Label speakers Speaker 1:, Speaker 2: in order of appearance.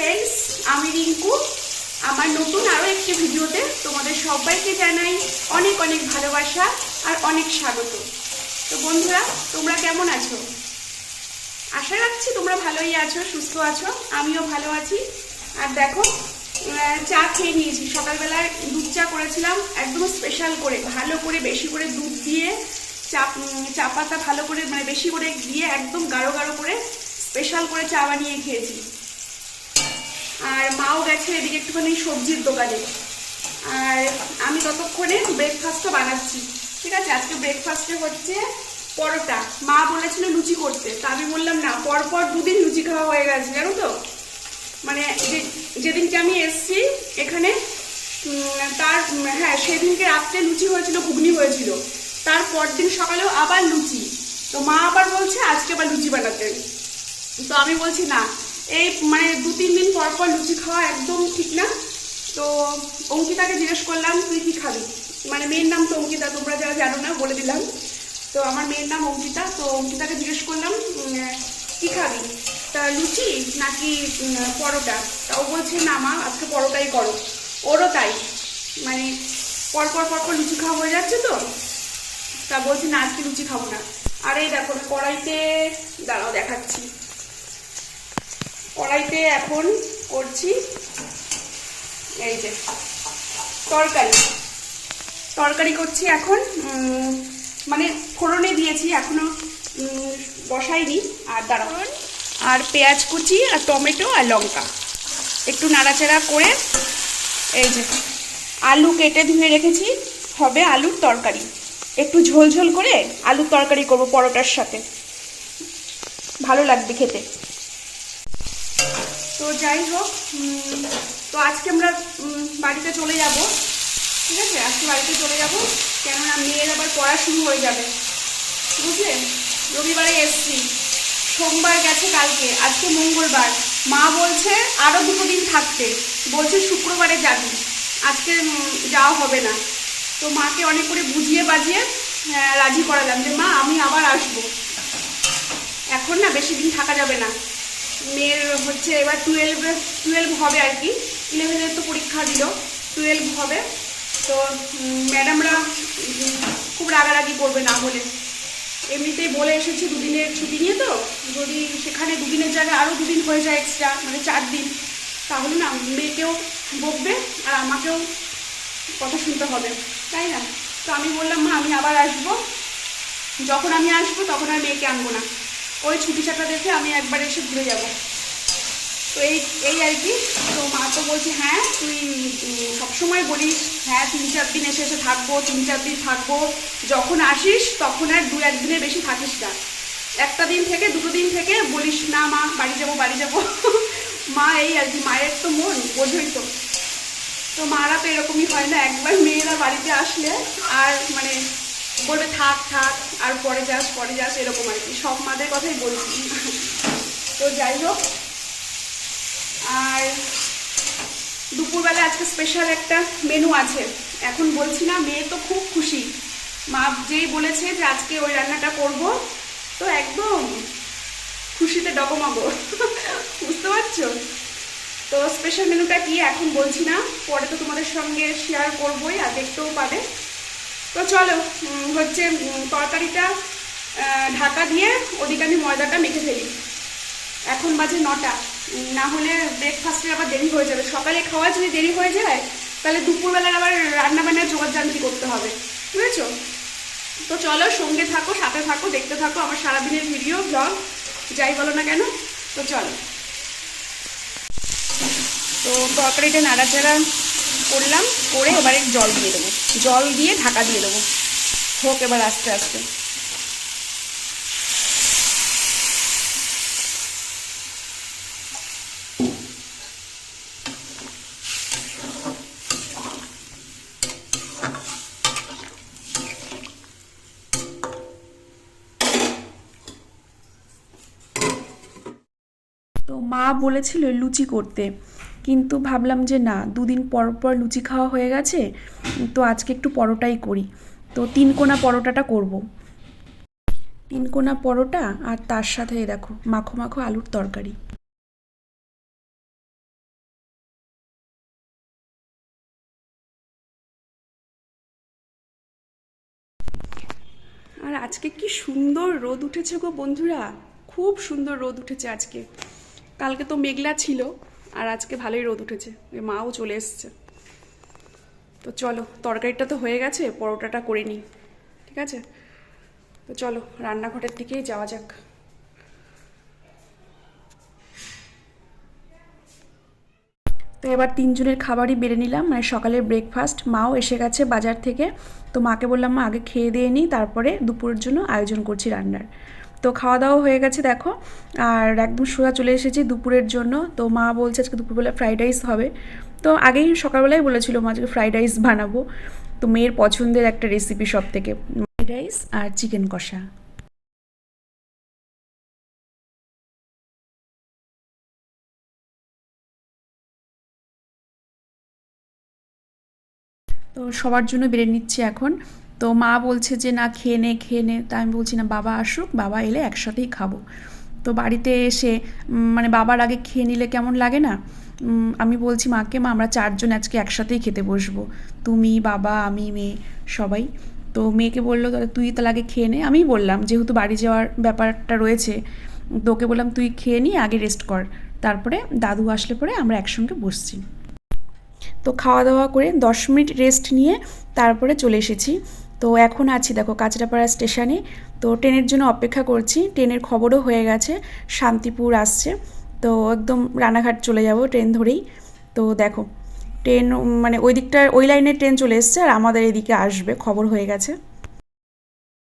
Speaker 1: Friends আমি রিঙ্কু। আমার নতুন আরও একটি ভিডিওতে তোমাদের সবাইকে জানাই অনেক অনেক ভালোবাসা আর অনেক স্বাগত। তো বন্ধুরা, তোমরা কেমন আছো? আশা রাখছি তোমরা ভালোই আছো, সুস্থ আছো, আমিও ভালো আছি। আর দেখো চা খেয়ে নিয়েছি। সকালবেলায় দুধ চা করেছিলাম, একদম স্পেশাল করে, ভালো করে বেশি করে দুধ দিয়ে, চা চা পাতা ভালো করে মানে বেশি করে দিয়ে একদম গাঢ় গাঢ় করে স্পেশাল করে চা বানিয়ে খেয়েছি। আর মাও গেছে এদিকে একটুখানি সবজির দোকানে। আর আমি ততক্ষণে ব্রেকফাস্টও বানাচ্ছি, ঠিক আছে? আজকে ব্রেকফাস্টে হচ্ছে পরোটা। মা বলেছিল লুচি করতে, তা আমি বললাম, না, পরপর দুদিন লুচি খাওয়া হয়ে গেছে, জানো তো? মানে যেদিনকে আমি এসছি এখানে তার হ্যাঁ সেদিনকে রাত্রে লুচি হয়েছিল, ঘুগনি হয়েছিল। তার পরদিন সকালেও আবার লুচি। তো মা আবার বলছে, আজকে আবার লুচি বানাতে। তো আমি বলছি, না এই মানে দু, তিন দিন পর পর লুচি খাওয়া একদম ঠিক না। তো অঙ্কিতাকে জিজ্ঞেস করলাম, তুই কি খাবি? মানে মেয়ের নাম তো অঙ্কিতা, তোমরা যারা জানো না, বলে দিলাম। তো আমার মেয়ের নাম অঙ্কিতা, তো অঙ্কিতাকে জিজ্ঞেস করলাম কি খাবি? তা লুচি নাকি পরোটা? তা ও বলছে, না মা, আজকে পরোটাই করো। ওরও তাই। মানে পরপর পরপর লুচি খাওয়া হয়ে যাচ্ছে তো। তা বলছি, না, আজকে লুচি খাব না। আর, এই দেখো কড়াইতে, দাঁড়াও দেখাচ্ছি। কড়াইতে এখন করছি এই যে তরকারি। তরকারি করছি এখন মানে ফোড়নে দিয়েছি এখনও উম, বসাইনি। আর দাঁড়াও। আর পেঁয়াজ কুচি আর টমেটো আর লঙ্কা। একটু নাড়াচাড়া করে এই যে আলু কেটে ধুয়ে রেখেছি হবে আলুর তরকারি। একটু ঝোল ঝোল করে আলুর তরকারি করব পরোটার সাথে। ভালো লাগবে খেতে। তো যাই হোক তো আজকে আমরা বাড়িতে চলে যাব। ঠিক আছে? আজকে বাড়িতে চলে যাব। কেননা মেয়ের আবার পড়া শুরু হয়ে যাবে। বুঝলে? রবিবারে এসছি। সোমবার গেছে কালকে আজকে মঙ্গলবার। মা বলছে আরও দুটো দিন থাকতে। বলছে শুক্রবারে যাবি। আজকে যাওয়া হবে না। তো মাকে অনেক করে বুঝিয়ে বাজিয়ে আহ, রাজি করালাম যে মা আমি আবার আসব। এখন না বেশি দিন থাকা যাবে না। মেয়ের হচ্ছে এবার টুয়েলভ টুয়েলভ হবে আর কি। ইলেভেনের তো পরীক্ষা দিল টুয়েলভ হবে। তো ম্যাডামরা খুব রাগারাগি করবে না বলে। এমনিতেই বলে এসেছি দুদিনের ছুটি নিয়ে তো। যদি সেখানে দুদিনের জায়গায় আরও দুদিন হয়ে যায় এক্সট্রা মানে চার দিন, তাহলে না মেয়েকেও বকবে আর আমাকেও কথা শুনতে হবে। তাই না? তো আমি বললাম, মা, আমি আবার আসব। যখন আমি আসব, তখন আর মেয়েকে আনব না। ওই ছুটি ছাটা দেখে আমি একবার এসে ঘুরে যাব। তো এই এই আর কি। তো মা তো বলছি হ্যাঁ তুই সবসময় বলিস হ্যাঁ তিন চার দিন এসে এসে থাকব, তিন চার দিন থাকব। যখন আসিস, তখন আর দু একদিনের বেশি থাকিস না। একটা দিন থেকে, দুটো দিন থেকে বলিস, না মা, বাড়ি যাব বাড়ি যাব। মা এই আর কি, মায়ের তো মন, বোঝই তো। তো মারা তো এরকমই হয় না, একবার মেয়েরা বাড়িতে আসলে আর মানে বলবে, থাক থাক, আর পরে যাস পরে যাস, এরকম আর কি। সব মাদের কথাই বলছি। তো যাই হোক, আর দুপুরবেলা আজকে স্পেশাল একটা মেনু আছে। এখন বলছি না, মেয়ে তো খুব খুশি। মা যেই বলেছে যে আজকে ওই রান্নাটা করব, তো একদম খুশিতে ডগমাগো। বুঝতে পারছ? তো স্পেশাল মেনুটা কি এখন বলছি না, পরে তো তোমাদের সঙ্গে শেয়ার করবোই, আর দেখতেও পাবে। তো চলো হচ্ছে তরকারিটা ঢাকা দিয়ে ওদিকে আমি ময়দাটা মেখে ফেলি। এখন বাজে নটা না হলে ব্রেকফাস্টের আবার দেরি হয়ে যাবে। সকালে খাওয়া যদি দেরি হয়ে যায়, তাহলে দুপুরবেলার আবার রান্না বান্নার জোগাড় জানতি করতে হবে। বুঝেছ? তো চলো, সঙ্গে থাকো, সাথে থাকো, দেখতে থাকো আমার সারাদিনের ভিডিও ব্লগ যাই বলো না কেন। তো চলো। তো তরকারিটা নাড়াচাড়া করলাম, করে এবারে জল দিয়ে দেবো। জল দিয়ে ঢাকা দিয়ে দেবো। হোক এবার আস্তে আস্তে। তো মা বলেছিল লুচি করতে। কিন্তু ভাবলাম যে না, দুদিন পর পর লুচি খাওয়া হয়ে গেছে, তো আজকে একটু পরোটাই করি। তো তিন কোনা পরোটাটা করব। তিন কোনা পরোটা আর তার সাথে দেখো, মাখো মাখো আলুর তরকারি। আর আজকে কি সুন্দর রোদ উঠেছে গো বন্ধুরা, খুব সুন্দর রোদ উঠেছে আজকে। কালকে তো মেঘলা ছিল আর আজকে ভালোই রোদ উঠেছে। মাও চলে এসছে। তো চলো, তরকারিটা তো হয়ে গেছে, পরোটাটা করে নিই, ঠিক আছে? তো চলো, রান্নাঘরের দিকেই যাওয়া যাক। তো এবার তিনজনের খাবারই বেড়ে নিলাম মানে সকালের ব্রেকফাস্ট মাও এসে গেছে বাজার থেকে। তো মাকে বললাম, মা, আগে খেয়ে দিয়ে নিই, তারপরে দুপুরের জন্য আয়োজন করছি রান্নার। তো খাওয়া দাওয়া হয়ে গেছে, দেখো। আর একদম সোজা চলে এসেছি দুপুরের জন্য। তো মা বলছে আজকে দুপুরবেলা ফ্রাইড রাইস হবে। তো আগেই সকালবেলায় বলেছিল, মা, আজকে ফ্রাইড রাইস বানাবো। তো মেয়ের পছন্দের একটা রেসিপি সব থেকে ফ্রাইড রাইস আর চিকেন কষা। তো সবার জন্য বেড়ে নিচ্ছি এখন। তো মা বলছে যে, না, খেয়ে নে খেয়ে নে। তা আমি বলছি, না, বাবা আসুক, বাবা এলে একসাথেই খাব। তো বাড়িতে এসে মানে বাবার আগে খেয়ে নিলে কেমন লাগে না? আমি বলছি, মাকে, মা, আমরা চারজন আজকে একসাথেই খেতে বসবো। তুমি, বাবা, আমি, মেয়ে, সবাই। তো মেয়েকে বলল, তাহলে তুই তাহলে আগে খেয়ে নে। আমিই বললাম, যেহেতু বাড়ি যাওয়ার ব্যাপারটা রয়েছে, তো ওকে বললাম, তুই খেয়ে নি, আগে রেস্ট কর। তারপরে দাদু আসলে পরে আমরা একসঙ্গে বসছি। তো খাওয়া দাওয়া করে দশ মিনিট রেস্ট নিয়ে তারপরে চলে এসেছি। তো এখন আছি, দেখো কাঁচরাপাড়া স্টেশনে। তো ট্রেনের জন্য অপেক্ষা করছি। ট্রেনের খবরও হয়ে গেছে, শান্তিপুর আসছে। তো একদম রানাঘাট চলে যাব ট্রেন ধরেই। তো দেখো, ট্রেন মানে ওই দিকটার ওই লাইনের ট্রেন চলে এসছে আর আমাদের এদিকে আসবে, খবর হয়ে গেছে।